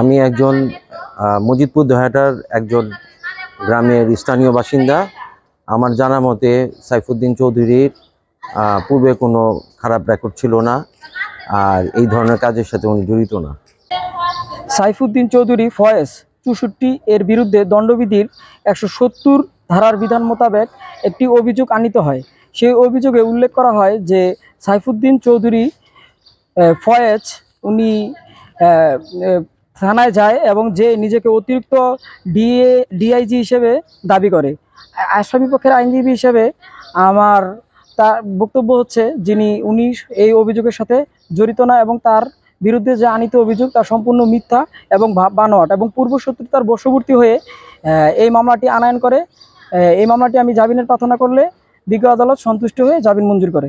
আমি একজন মজিদপুর দহাটার একজন গ্রামের স্থানীয় বাসিন্দা। আমার জানা মতে সাইফুদ্দিন চৌধুরীর পূর্বে কোনো খারাপ রেকর্ড ছিল না, আর এই ধরনের কাজের সাথে উনি জড়িত না। সাইফুদ্দিন চৌধুরী ফয়েজ চৌষট্টি এর বিরুদ্ধে দণ্ডবিধির একশো সত্তর ধারার বিধান মোতাবেক একটি অভিযোগ আনিত হয়। সেই অভিযোগে উল্লেখ করা হয় যে সাইফুদ্দিন চৌধুরী ফয়েজ, উনি থানায় যায় এবং যে নিজেকে অতিরিক্ত ডিএ, ডিআইজি হিসেবে দাবি করে। আসামি পক্ষের আইনজীবী হিসেবে আমার তার বক্তব্য হচ্ছে, যিনি, উনি এই অভিযোগের সাথে জড়িত না এবং তার বিরুদ্ধে যে আনিত অভিযোগ, তা সম্পূর্ণ মিথ্যা এবং বানোয়াট এবং পূর্ব শত্রুতার বশবর্তী হয়ে এই মামলাটি আনায়ন করে। এই মামলাটি আমি জামিনের প্রার্থনা করলে বিজ্ঞ আদালত সন্তুষ্ট হয়ে জামিন মঞ্জুর করে।